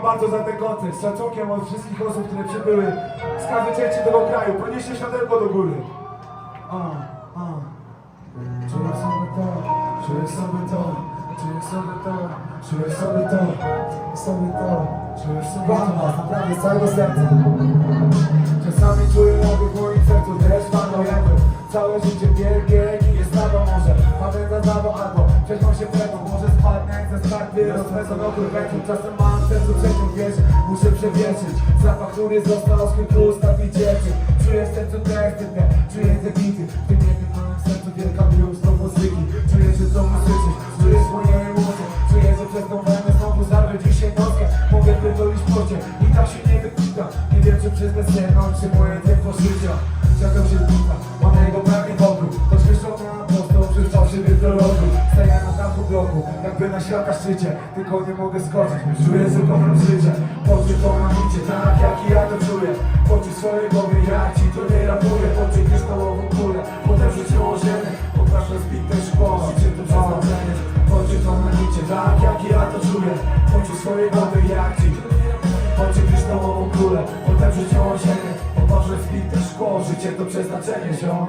wam bardzo za ten koncert. Z szacunkiem od wszystkich osób, które przybyły z każdej części tego kraju. Podnieście światełko do góry. A, a. Czuję sobie to, czuję sobie to, czuję sobie to, czuję sobie to, sobie to, czuję sobie to. Naprawdę, z całego serca. Czasami czuję jakby w moim sercu też panu jakby Całe życie bieg i jest prawo może Pamiętam prawo albo prześmą się pewno Może spadnę jak ze skarpy, rozmędzą okór węglu Czasem mam w sercu trzecią wieżę, muszę przewietrzyć Zapach, który został z kilku ostatnich dzieczy Czuję w sercu tekst, nie, czuję te bity. W tym jednym małym sercu wielka miłość do muzyki. Czuję, że to muzyczność, czuję swoje emocje. Czuję, że przez tą wojnę znowu zarwę dzisiaj nockę Mogę pierdolić pocie i tak się nie wypita. Nie wiem, czy przez bezsenność, czy moje tempo życia. Czekam się ducha, mam przystał się wielkoroku Staję na dachu bloku, jakby na świata szczycie. Tylko nie mogę skoczyć, czuję, kocham życie. Poczuj to na nicie, tak jak i ja to czuję. Poczuj swoje głowy, jak ci to nie rapuję Poczuj kryształową kulę, potem życie łożenie Potrafię zbić te szkło, życie to przeznaczenie Poczuj to na nicie, tak jak i ja to czuję. Poczuj swoje głowy, jak ci Poczuj kryształową kulę, potem życie łożenie Popatrzę w bite szkło, życie to przeznaczenie, ziom